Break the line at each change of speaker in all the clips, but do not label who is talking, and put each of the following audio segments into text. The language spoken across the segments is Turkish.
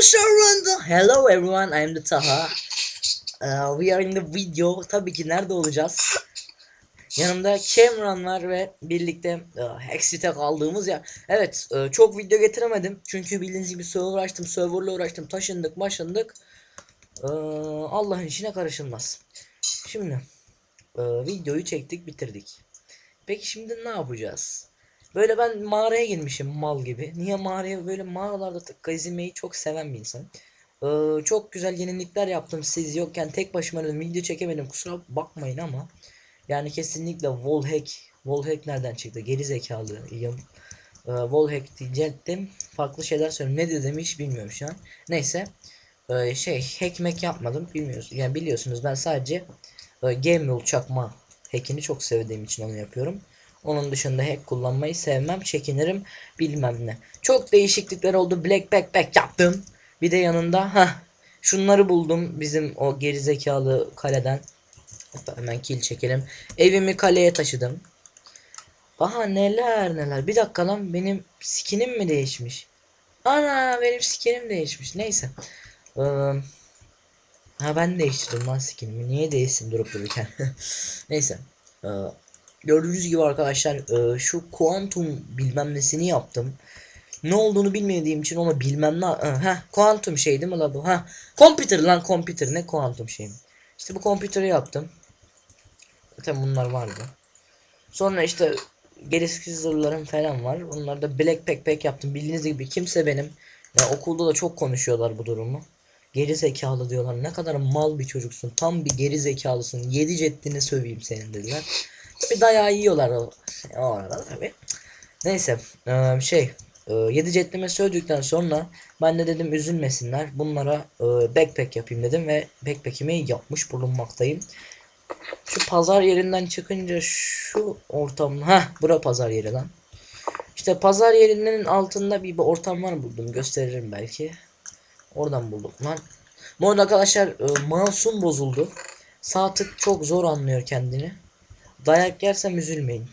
Surrender. Hello everyone, I'm the Taha. Uh, we are in the video. Tabii ki nerede olacağız? Yanımda Cameron var ve birlikte uh, Hexit'e kaldığımız yer. Evet, uh, çok video getiremedim. Çünkü bildiğiniz gibi server açtım, serverla uğraştım, taşındık, maşındık. Uh, Allah'ın işine karışılmaz. Şimdi uh, videoyu çektik, bitirdik. Peki şimdi ne yapacağız? Böyle ben mağaraya girmişim mal gibi. Niye mağaraya böyle mağaralarda gezinmeyi çok seven bir insan. Ee, çok güzel yenilikler yaptım siz yokken tek başıma dedim, video çekemedim kusura bakmayın ama yani kesinlikle wallhack wallhack nereden çıktı? Geri zekalıyım ee, wallhack diyecektim. Farklı şeyler söylüyorum. Ne dedim hiç bilmiyorum şu an. Neyse ee, şey hack mack yapmadım. Bilmiyoruz yani biliyorsunuz ben sadece e, game rule çakma hackini çok sevdiğim için onu yapıyorum onun dışında hack kullanmayı sevmem, çekinirim, bilmem ne. Çok değişiklikler oldu. Black backpack yaptım. Bir de yanında ha şunları buldum bizim o gerizekalı kaleden. Hatta hemen kill çekelim. Evimi kaleye taşıdım. Aha neler neler. Bir dakika lan benim skinim mi değişmiş? Ana benim skinim değişmiş. Neyse. Ee, ha ben değiştirdim lan skinimi. Niye değişsin durup dururken. Neyse. Ee, Gördüğünüz gibi arkadaşlar e, şu kuantum bilmem nesini yaptım. Ne olduğunu bilmediğim için ona bilmem ne ha kuantum şey değil mi la bu? Ha computer lan computer ne kuantum şey mi? İşte bu computer'ı yaptım. Zaten bunlar vardı. Sonra işte gereksiz zırhlarım falan var. Onları da black backpack yaptım. Bildiğiniz gibi kimse benim yani okulda da çok konuşuyorlar bu durumu. Geri zekalı diyorlar. Ne kadar mal bir çocuksun. Tam bir geri zekalısın. Yedi ceddini söveyim senin dediler. Bir dayağı yiyorlar o, o arada tabi. Neyse şey eee, yedi cetlime sövdükten sonra ben de dedim üzülmesinler bunlara backpack yapayım dedim ve backpack'imi yapmış bulunmaktayım. Şu pazar yerinden çıkınca şu ortam ha bura pazar yeri lan. İşte pazar yerinin altında bir, bir ortam var buldum gösteririm belki. Oradan buldum lan. Bu arada arkadaşlar e, mouse'um bozuldu. Sağ tık çok zor anlıyor kendini. Dayak yersem üzülmeyin.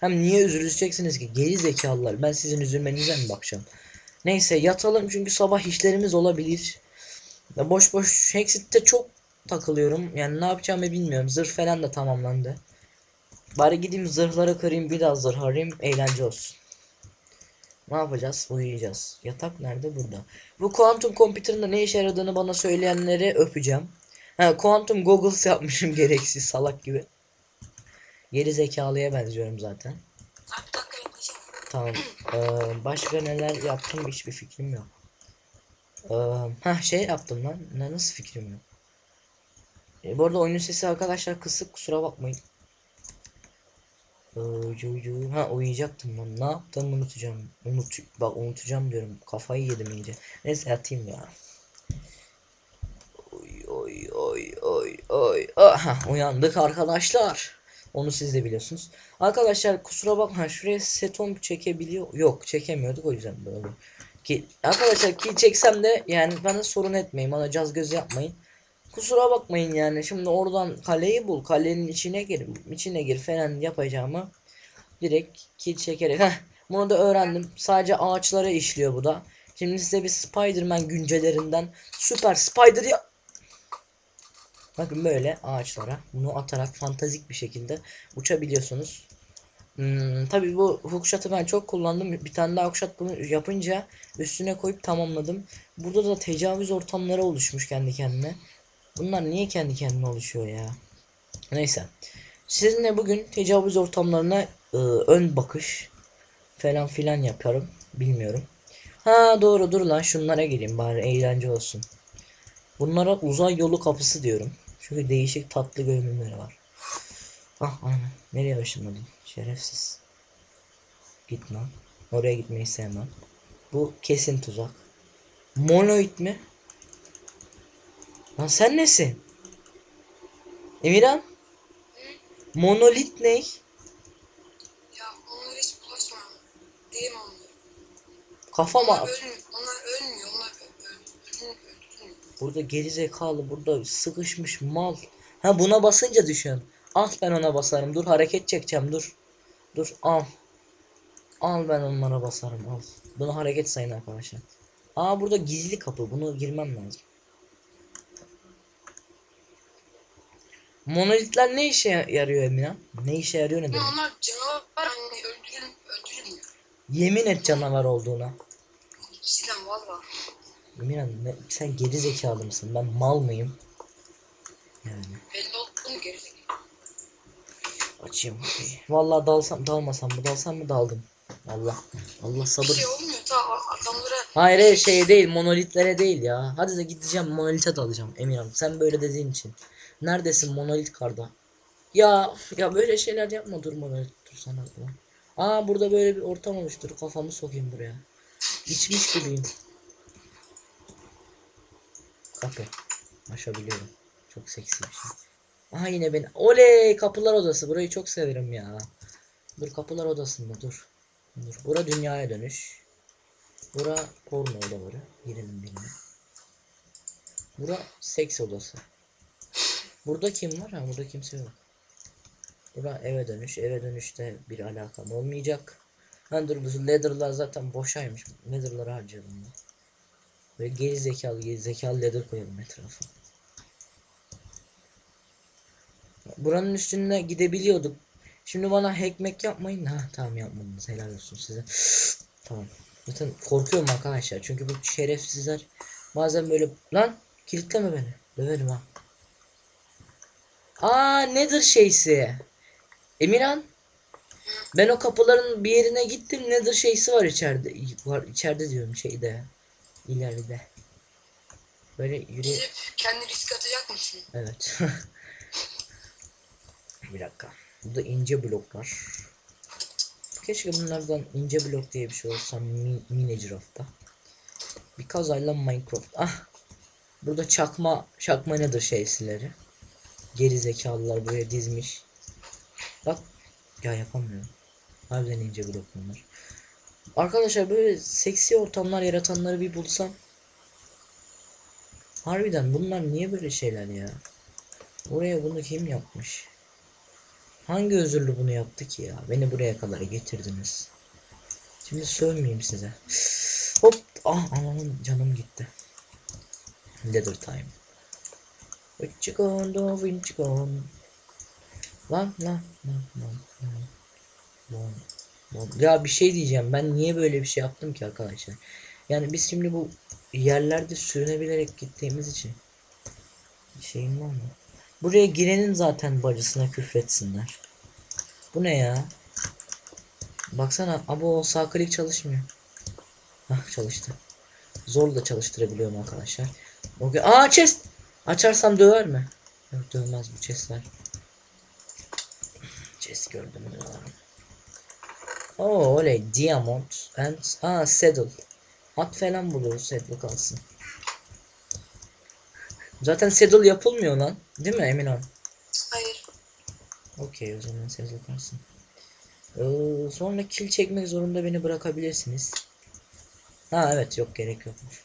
Hem niye üzüleceksiniz ki? Geri zekalılar. Ben sizin üzülmenize mi bakacağım? Neyse yatalım çünkü sabah işlerimiz olabilir. Ya boş boş Hexit'te çok takılıyorum. Yani ne yapacağımı bilmiyorum. Zırh falan da tamamlandı. Bari gideyim zırhları kırayım bir daha zırh arayayım. Eğlence olsun. Ne yapacağız? Uyuyacağız. Yatak nerede? Burada. Bu kuantum computer'ın da ne işe yaradığını bana söyleyenleri öpeceğim. Ha kuantum goggles yapmışım gereksiz salak gibi. Geri zekalıya benziyorum zaten. Tamam. Ee, başka neler yaptım hiçbir fikrim yok. Ee, ha şey yaptım lan. Ne nasıl fikrim yok. E, bu arada oyunun sesi arkadaşlar kısık kusura bakmayın. Ee, ha uyuyacaktım lan. Ne yaptım unutacağım. Unut bak unutacağım diyorum. Kafayı yedim iyice. Neyse yatayım ya. Oy oy oy oy oy. Aha uyandık arkadaşlar. Onu siz de biliyorsunuz. Arkadaşlar kusura bakma şuraya setom çekebiliyor. Yok çekemiyorduk o yüzden böyle. Ki arkadaşlar ki çeksem de yani bana sorun etmeyin. Bana caz göz yapmayın. Kusura bakmayın yani. Şimdi oradan kaleyi bul. Kalenin içine gir. içine gir falan yapacağımı direkt kill çekerek. Heh, bunu da öğrendim. Sadece ağaçlara işliyor bu da. Şimdi size bir Spider-Man güncellerinden süper Spider ya Bakın böyle ağaçlara bunu atarak fantastik bir şekilde uçabiliyorsunuz. Hmm, tabii bu hookshot'ı ben çok kullandım. Bir tane daha hookshot bunu yapınca üstüne koyup tamamladım. Burada da tecavüz ortamları oluşmuş kendi kendine. Bunlar niye kendi kendine oluşuyor ya? Neyse. Sizinle bugün tecavüz ortamlarına e, ön bakış falan filan yaparım. Bilmiyorum. Ha doğru dur lan şunlara gireyim bari eğlence olsun. Bunlara uzay yolu kapısı diyorum. Çünkü değişik tatlı görünümleri var. Ah aynen. Nereye ışınladın? Şerefsiz. Git lan. Oraya gitmeyi sevmem. Bu kesin tuzak. Monoid mi? Lan sen nesin? Emirhan? Monolit ne?
Ya onlara hiç bulaşma. Diyeyim onları.
Kafama
Onlar
Burada gerizekalı burada sıkışmış mal. Ha buna basınca düşüyorsun. Al ben ona basarım. Dur hareket çekeceğim dur. Dur al. Al ben onlara basarım al. Bunu hareket sayın arkadaşlar. Aa burada gizli kapı. Bunu girmem lazım. Monolitler ne işe yarıyor Emine? Ne işe yarıyor ne demek?
onlar canavar hani öldürün öldürün.
Yemin et canavar olduğuna.
Cidden valla.
Emine ne, sen geri zekalı mısın? Ben mal mıyım? Yani
Belli oldu mu gerizekalı?
açayım. Vallahi dalsam dalmasam mı dalsam mı daldım. Allah. Allah
Bir
sabır.
şey olmuyor ta adamlara
Hayır hayır şey değil monolitlere değil ya. Hadi de gideceğim monolite dalacağım Emirhan. Sen böyle dediğin için. Neredesin monolit karda? Ya ya böyle şeyler yapma dur monolit dur sana. Aa burada böyle bir ortam oluştur. Kafamı sokayım buraya. İçmiş gibiyim. Kapı. Aşabiliyorum. Çok seksi bir şey. Aha yine beni. Oley kapılar odası. Burayı çok severim ya. Dur kapılar odasında dur. Dur. Bura dünyaya dönüş. Bura porno odaları. Girelim birine. Bura seks odası. Burada kim var? Ha burada kimse yok. Bura eve dönüş. Eve dönüşte bir alakam olmayacak. Ha dur dur. Leather'lar zaten boşaymış. Leather'ları harcayalım. ya. Böyle geri zekalı geri zekalı leather koyalım etrafa. Buranın üstüne gidebiliyorduk. Şimdi bana hackmek yapmayın. Ha tamam yapmadınız. Helal olsun size. tamam. Zaten korkuyorum arkadaşlar. Çünkü bu şerefsizler bazen böyle lan kilitleme beni. Döverim ha. Aa nedir şeysi? Emirhan ben o kapıların bir yerine gittim. Nedir şeysi var içeride. Var içeride diyorum şeyde. İleride. Böyle yürü.
gidip kendi risk atacak mısın?
Evet. bir dakika. Burada ince bloklar. Keşke bunlardan ince blok diye bir şey olsa mi, Minecraft'ta. Bir kazayla Minecraft. Ah. Burada çakma çakma nedir şeysileri. Geri zekalılar buraya dizmiş. Bak ya yapamıyorum. Harbiden ince blok bunlar. Arkadaşlar böyle seksi ortamlar yaratanları bir bulsam. Harbiden bunlar niye böyle şeyler ya? Oraya bunu kim yapmış? Hangi özürlü bunu yaptı ki ya? Beni buraya kadar getirdiniz. Şimdi sövmeyeyim size. Hop! Ah anamın canım gitti. Leather time. Uçikon do vinçikon. Lan lan lan lan lan. Lan, lan. Ya bir şey diyeceğim. Ben niye böyle bir şey yaptım ki arkadaşlar? Yani biz şimdi bu yerlerde sürünebilerek gittiğimiz için şeyim var mı? Buraya girenin zaten bacısına küfretsinler. Bu ne ya? Baksana abo sağ klik çalışmıyor. Hah çalıştı. Zorla çalıştırabiliyorum arkadaşlar. Okay. Aa chest. Açarsam döver mi? Yok dövmez bu chestler. Chest gördüm döverim. Oo oley diamond and aa saddle. At falan buluruz saddle kalsın. Zaten saddle yapılmıyor lan. Değil mi Emin?
Hayır.
Okey o zaman saddle kalsın. Ee, sonra kill çekmek zorunda beni bırakabilirsiniz. Ha evet yok gerek yokmuş.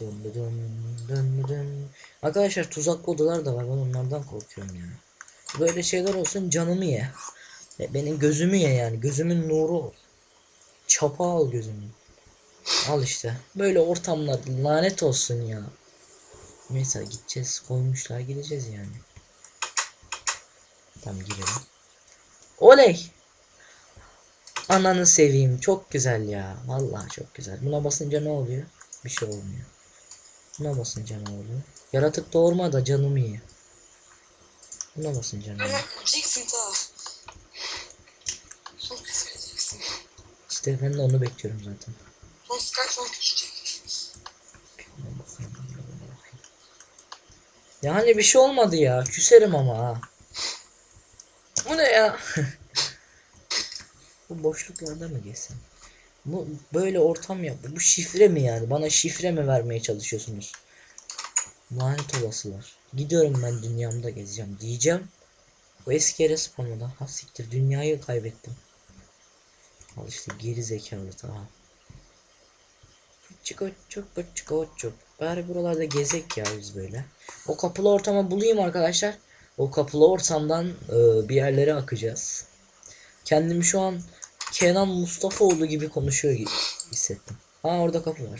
Dön dön dön dön. Arkadaşlar tuzaklı odalar da var. Ben onlardan korkuyorum ya. Böyle şeyler olsun canımı ye. Ve Benim gözümü ye yani. Gözümün nuru ol. Çapa al gözümü. Al işte. Böyle ortamlar lanet olsun ya. Neyse gideceğiz. Koymuşlar gideceğiz yani. Tamam girelim. Oley. Ananı seveyim. Çok güzel ya. Vallahi çok güzel. Buna basınca ne oluyor? Bir şey olmuyor. Buna basınca ne oluyor? Yaratık doğurma da canımı ye. Buna basınca ne oluyor? İşte ben de onu bekliyorum zaten. Yani bir şey olmadı ya. Küserim ama ha. Bu ne ya? Bu boşluklarda mı geçsem? Bu böyle ortam yap. Bu şifre mi yani? Bana şifre mi vermeye çalışıyorsunuz? Lanet olasılar. Gidiyorum ben dünyamda gezeceğim diyeceğim. Bu eski yere spamladı. Ha siktir dünyayı kaybettim. Al işte geri zekalı tamam. Çık çık çık çık. Bari buralarda gezek ya biz böyle. O kapılı ortama bulayım arkadaşlar. O kapılı ortamdan e, bir yerlere akacağız. Kendimi şu an Kenan Mustafaoğlu gibi konuşuyor gibi hissettim. Ha orada kapı var. Yok.